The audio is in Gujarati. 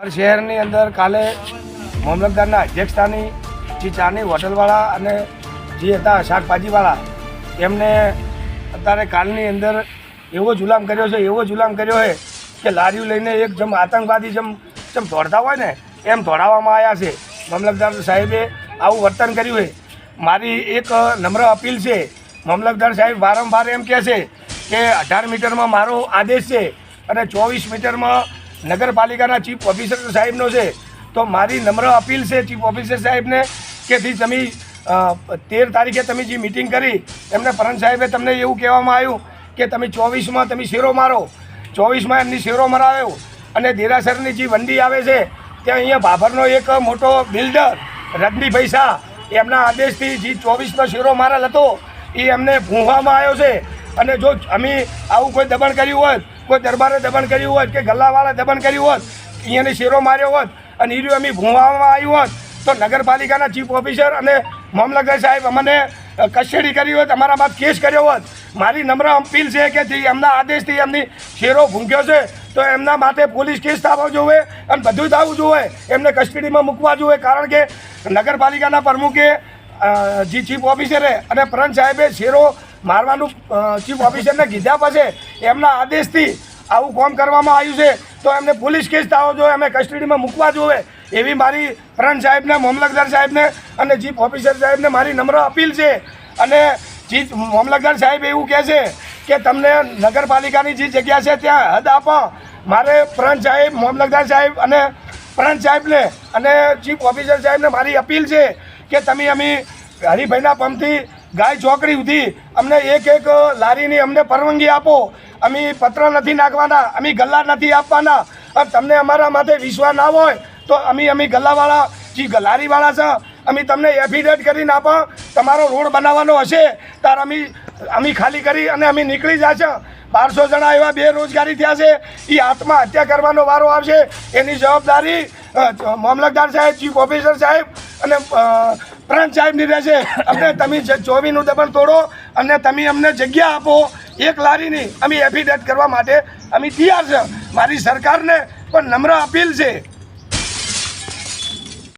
અમારા શહેરની અંદર કાલે મામલતદારના અધ્યક્ષતાની જે ચાની હોટલવાળા અને જે હતા શાકભાજીવાળા, એમને અત્યારે કાલની અંદર એવો જુલામ કર્યો છે, એવો જુલામ કર્યો છે કે લારીઓ લઈને એક જેમ આતંકવાદી જેમ જેમ દોડતા હોય ને, એમ દોડાવવામાં આવ્યા છે. મામલતદાર સાહેબે આવું વર્તન કર્યું છે. મારી એક નમ્ર અપીલ છે. મામલતદાર સાહેબ વારંવાર એમ કહે છે કે અઢાર મીટરમાં મારો આદેશ છે અને ચોવીસ મીટરમાં નગરપાલિકાના ચીફ ઓફિસર સાહેબનો છે. તો મારી નમ્ર અપીલ છે ચીફ ઓફિસર સાહેબને કે તમે તેર તારીખે તમે જે મિટિંગ કરી, એમને પરમ સાહેબે તમને એવું કહેવામાં આવ્યું કે તમે ચોવીસમાં તમે શેરો મારો. ચોવીસમાં એમની શેરો મરાવ્યો અને દેરાસરની જે વંડી આવે છે, ત્યાં અહીંયા ભાભરનો એક મોટો બિલ્ડર રજની પૈસા એમના આદેશથી જે ચોવીસનો શેરો મારેલ હતો, એ એમને ભૂંવામાં આવ્યો છે. અને જો અમે આવું કોઈ દબાણ કર્યું હોત કોઈ દરબારે દબાણ કર્યું હોત કે ગલ્લાવાળા દબાણ કર્યું હોત અહીંયાને શેરો માર્યો હોત અને રહ્યું અમે ભૂંવામાં આવ્યું હોત, તો નગરપાલિકાના ચીફ ઓફિસર અને મામલતદાર સાહેબ અમને કસ્ટડી કરી હોત અમારામાં કેસ કર્યો હોત. મારી નમ્ર અપીલ છે કે એમના આદેશથી એમની શેરો ભૂંક્યો છે, તો એમના માટે પોલીસ કેસ થવો જોઈએ અને બધું થવું જોઈએ એમને કસ્ટડીમાં મૂકવા જોઈએ કારણ કે નગરપાલિકાના પ્રમુખે જે ચીફ ઓફિસરે અને પ્રંત સાહેબે શેરો મારવાનું ચીફ ઓફિસરને કીધા પછી એમના આદેશથી આવું કામ કરવામાં આવ્યું છે, તો એમને પોલીસ કેસ થવો જોઈએ, અમે કસ્ટડીમાં મૂકવા જોઈએ. એવી મારી ફ્રન્ટ સાહેબને મામલતદાર સાહેબને અને ચીફ ઓફિસર સાહેબને મારી નમ્ર અપીલ છે. અને ચીફ મામલતદાર સાહેબ એવું કહે છે કે તમને નગરપાલિકાની જે જગ્યા છે, ત્યાં હદ આપો. મારે ફ્રન્ટ સાહેબ મામલતદાર સાહેબ અને ફ્રન્ટ સાહેબને અને ચીફ ઓફિસર સાહેબને મારી અપીલ છે કે તમે અમે હરિભાઈના પંપથી ગાય ચોકડી સુધી અમને એક એક લારીની અમને પરવાનગી આપો. અમે પત્ર નથી નાખવાના, અમે ગલ્લા નથી આપવાના. તમને અમારા માથે વિશ્વાસ ના હોય, તો અમે અમે ગલ્લાવાળા જે ગલારીવાળા છે. અમે તમને એફિડેટ કરીને આપો, તમારો રોડ બનાવવાનો હશે ત્યારે અમે અમે ખાલી કરી અને અમે નીકળી જશે બારસો જણા એવા બેરોજગારી થયા છે એ આત્મહત્યા કરવાનો વારો આવશે. એની જવાબદારી મામલતદાર સાહેબ, ચીફ ઓફિસર સાહેબ અને પ્રાંત સાહેબની રહેશે. અમને તમે ચોવીનું દબાણ તોડો અને તમે અમને જગ્યા આપો. એક લારીની અમે એફિડેટ કરવા માટે અમે તૈયાર છે. મારી સરકારને પણ નમ્ર અપીલ છે.